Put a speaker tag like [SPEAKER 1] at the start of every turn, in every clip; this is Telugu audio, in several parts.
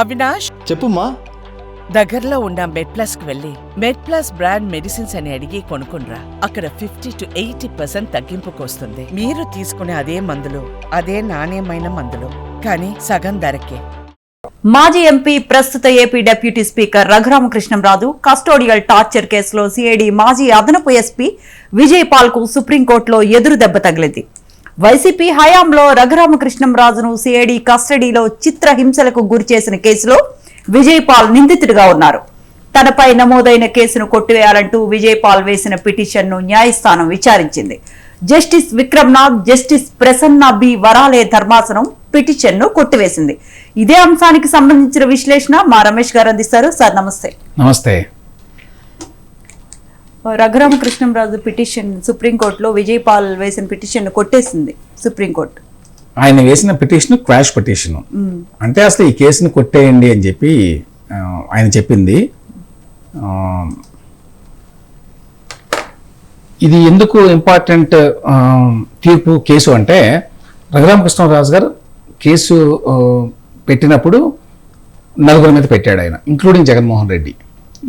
[SPEAKER 1] అవినాష్?
[SPEAKER 2] చెప్పుమా
[SPEAKER 1] దగ్గరలో ఉన్న మెడ్ ప్లస్కు వెళ్ళి మెడ్ ప్లస్ బ్రాండ్ మెడిసిన్స్ అని అడిగి కొనుక్కునరా అక్కడ ఫిఫ్టీ టు ఎయిటీ పర్సెంట్ తగ్గింపుకు వస్తుంది మీరు తీసుకునే అదే మందులు అదే నాణ్యమైన మందులు. కానీ సగం ధరకే.
[SPEAKER 3] మాజీ ఎంపీ ప్రస్తుత AP deputy speaker Raghuramakrishnamraju custodial torture కేసులో సిఐడి మాజీ అదనపు ఎస్పీ విజయ్ పాల్కు సుప్రీంకోర్టులో ఎదురు దెబ్బ తగిలింది. వైసీపీ హయాంలో రఘురామకృష్ణంరాజును సిఐడి కస్టడీలో చిత్రహింసలకు గురిచేసిన కేసులో విజయ్ పాల్ నిందితుడిగా ఉన్నారు. తనపై నమోదైన కేసును కొట్టివేయాలంటూ విజయపాల్ వేసిన పిటిషన్ను న్యాయస్థానం విచారించింది. Justice Vikramnath justice Prasanna B Varale ధర్మాసనం పిటిషన్ను కొట్టివేసింది. ఇదే అంశానికి సంబంధించిన విశ్లేషణ మా రమేష్ గారు అందిస్తారు. సార్ నమస్తే.
[SPEAKER 4] నమస్తే.
[SPEAKER 3] రఘురామకృష్ణంరాజు పిటిషన్ సుప్రీంకోర్టులో విజయ్ పాల్ వేసిన పిటిషన్ కొట్టేసింది సుప్రీంకోర్టు.
[SPEAKER 4] ఆయన వేసిన పిటిషన్ క్వాష్ పిటిషన్. అంటే అసలు ఈ కేసుని కొట్టేయండి అని చెప్పి ఆయన చెప్పింది. ఇది ఎందుకు ఇంపార్టెంట్ తీర్పు కేసు అంటే రఘురామకృష్ణరాజు గారు కేసు పెట్టినప్పుడు నలుగురి మీద పెట్టాడు ఆయన ఇంక్లూడింగ్ జగన్మోహన్ రెడ్డి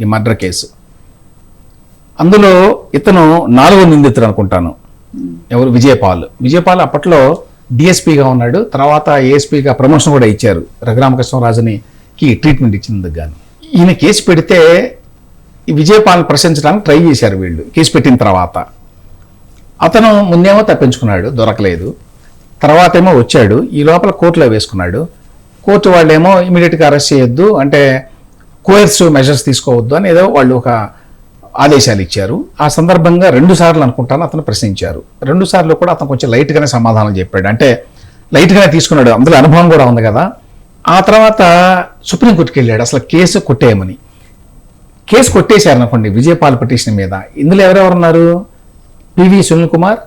[SPEAKER 4] ఈ మర్డర్ కేసు. అందులో ఇతను నాలుగో నిందితుడు అనుకుంటాను ఎవరు? విజయపాల్. విజయపాల్ అప్పట్లో డిఎస్పీగా ఉన్నాడు. తర్వాత ఏఎస్పీగా ప్రమోషన్ కూడా ఇచ్చారు. రఘురామకృష్ణరాజునికి ట్రీట్మెంట్ ఇచ్చినందుకు కానీ ఈయన కేసు పెడితే ఈ విజయపాల్ని ప్రశ్నించడానికి ట్రై చేశారు వీళ్ళు. కేసు పెట్టిన తర్వాత. అతను ముందేమో తప్పించుకున్నాడు దొరకలేదు. తర్వాత ఏమో వచ్చాడు ఈ లోపల కోర్టులో వేసుకున్నాడు. కోర్టు వాళ్ళేమో ఇమీడియట్గా అరెస్ట్ చేయొద్దు అంటే కోయర్సివ్ మెజర్స్ తీసుకోవద్దు అని ఏదో వాళ్ళు ఒక ఆదేశాలు ఇచ్చారు ఆ సందర్భంగా రెండు సార్లు అనుకుంటాను అతను ప్రశ్నించారు. రెండు సార్లు కూడా అతను కొంచెం లైట్గానే సమాధానం చెప్పాడు. అంటే లైట్గానే తీసుకున్నాడు. అందులో అనుభవం కూడా ఉంది కదా. ఆ తర్వాత సుప్రీంకోర్టుకి వెళ్ళాడు. అసలు కేసు కొట్టేయమని. కేసు కొట్టేశారు అనుకోండి విజయపాల్ పిటిషన్ మీద. ఇందులో ఎవరెవరు ఉన్నారు పివి సునీల్ కుమార్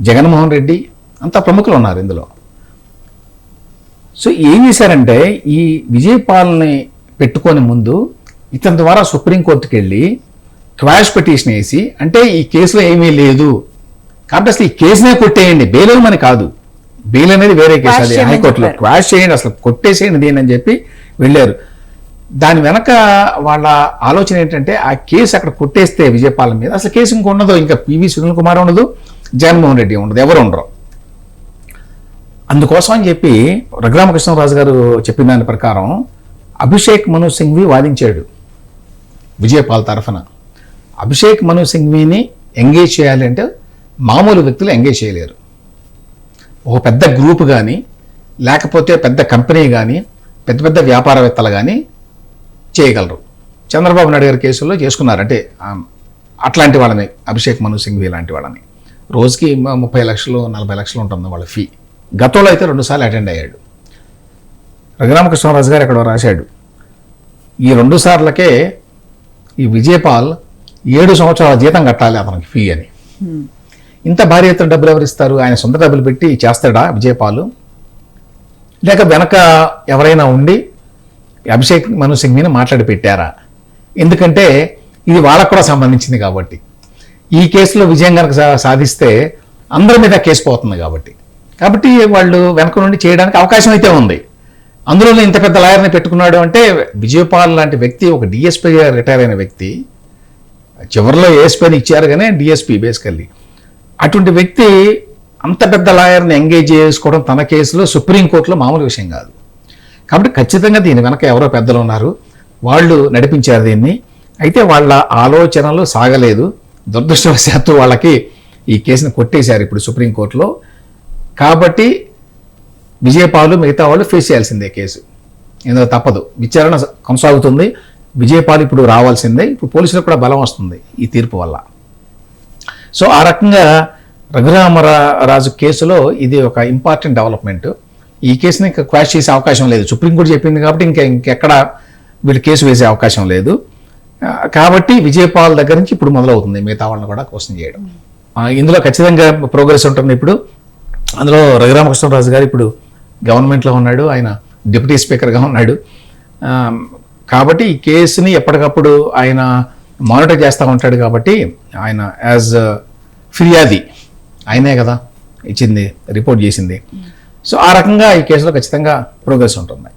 [SPEAKER 4] జగన్మోహన్ రెడ్డి అంతా ప్రముఖులు ఉన్నారు ఇందులో. సో ఏం చేశారంటే ఈ విజయపాల్ని పెట్టుకొని ముందు ఇతని ద్వారా సుప్రీంకోర్టుకి వెళ్ళి క్వాష్ పిటిషన్ వేసి అంటే ఈ కేసులో ఏమీ లేదు. కాబట్టి అసలు ఈ కేసునే కొట్టేయండి. బెయిల్ ఇవ్వమని కాదు. బెయిల్ అనేది వేరే కేసు. అది హైకోర్టులో. క్వాష్ చేయండి. అసలు కొట్టేసేయండి దీని అని చెప్పి వెళ్ళారు. దాని వెనక వాళ్ళ ఆలోచన ఏంటంటే ఆ కేసు అక్కడ కొట్టేస్తే విజయపాలెం మీద అసలు కేసు ఇంక ఉండదు. ఇంకా పివి సునీల్ కుమార్ ఉండదు జగన్మోహన్ రెడ్డి ఉండదు ఎవరు ఉండరు. అందుకోసం అని చెప్పి రఘురామకృష్ణరాజు గారు చెప్పిన దాని ప్రకారం అభిషేక్ మను సింఘ్వి వాదించాడు విజయపాల్ తరఫున. అభిషేక్ మను సింఘ్వీని ఎంగేజ్ చేయాలి అంటే మామూలు వ్యక్తులు ఎంగేజ్ చేయలేరు. ఒక పెద్ద గ్రూప్ కానీ లేకపోతే పెద్ద కంపెనీ కానీ పెద్ద పెద్ద వ్యాపారవేత్తలు కానీ చేయగలరు. చంద్రబాబు నాయుడు గారి కేసుల్లో చేసుకున్నారు. అంటే అట్లాంటి వాళ్ళని అభిషేక్ మను సింఘ్వీ లాంటి వాళ్ళని. రోజుకి ముప్పై లక్షలు నలభై లక్షలు ఉంటుంది వాళ్ళ ఫీ గతంలో అయితే రెండుసార్లు అటెండ్ అయ్యాడు. రఘురామకృష్ణరాజు గారు ఎక్కడో రాశాడు. ఈ రెండు సార్లకే ఈ విజయపాల్ ఏడు సంవత్సరాల జీతం కట్టాలి అతనికి ఫీ అని. ఇంత భారీ ఎత్తున డబ్బులు ఎవరిస్తారు ఆయన సొంత డబ్బులు పెట్టి చేస్తాడా విజయపాలు? లేక వెనక ఎవరైనా ఉండి అభిషేక్ మను సింగ్ మీద మాట్లాడి పెట్టారా? ఎందుకంటే ఇది వాళ్ళకు కూడా సంబంధించింది కాబట్టి. ఈ కేసులో విజయం కనుక సాధిస్తే అందరి మీద కేసు పోతుంది కాబట్టి. కాబట్టి వాళ్ళు వెనక నుండి చేయడానికి అవకాశం అయితే ఉంది. అందులో ఇంత పెద్ద లాయర్ని పెట్టుకున్నాడు అంటే విజయపాల్ లాంటి వ్యక్తి ఒక డిఎస్పీగా రిటైర్ అయిన వ్యక్తి చివరిలో ఏఎస్పీని ఇచ్చారు కానీ డిఎస్పీ బేసికల్లీ అటువంటి వ్యక్తి అంత పెద్ద లాయర్ని ఎంగేజ్ చేసుకోవడం తన కేసులో సుప్రీంకోర్టులో మామూలు విషయం కాదు. కాబట్టి ఖచ్చితంగా దీని వెనక ఎవరో పెద్దలు ఉన్నారు. వాళ్ళు నడిపించారు దీన్ని. అయితే వాళ్ళ ఆలోచనలు సాగలేదు. దురదృష్టవశాత్తు వాళ్ళకి ఈ కేసును కొట్టేశారు ఇప్పుడు సుప్రీంకోర్టులో కాబట్టి విజయపాలు మిగతా వాళ్ళు ఫేస్ చేయాల్సిందే కేసు. ఇందులో తప్పదు. విచారణ కొనసాగుతుంది. విజయపాల్ ఇప్పుడు రావాల్సిందే ఇప్పుడు పోలీసులకు కూడా బలం వస్తుంది ఈ తీర్పు వల్ల. సో ఆ రకంగా రఘురామరాజు కేసులో ఇది ఒక ఇంపార్టెంట్ డెవలప్మెంట్ ఈ కేసుని ఇంకా క్వాష్ చేసే అవకాశం లేదు. సుప్రీంకోర్టు చెప్పింది కాబట్టి ఇంకా ఇంకెక్కడ వీళ్ళు కేసు వేసే అవకాశం లేదు. కాబట్టి విజయపాల్ దగ్గర నుంచి ఇప్పుడు మొదలవుతుంది మిగతా వాళ్ళని కూడా క్వశ్చన్ చేయడం. ఇందులో ఖచ్చితంగా ప్రోగ్రెస్ ఉంటుంది ఇప్పుడు. అందులో రఘురామకృష్ణరాజు గారు ఇప్పుడు గవర్నమెంట్లో ఉన్నాడు ఆయన డిప్యూటీ స్పీకర్గా ఉన్నాడు. కాబట్టి ఈ కేసుని ఎప్పటికప్పుడు ఆయన మానిటర్ చేస్తూ ఉంటాడు కాబట్టి ఆయన యాజ్ ఫిర్యాది. ఆయనే కదా ఇచ్చింది రిపోర్ట్ చేసింది. సో ఆ రకంగా ఈ కేసులో ఖచ్చితంగా ప్రోగ్రెస్ ఉంటుంది.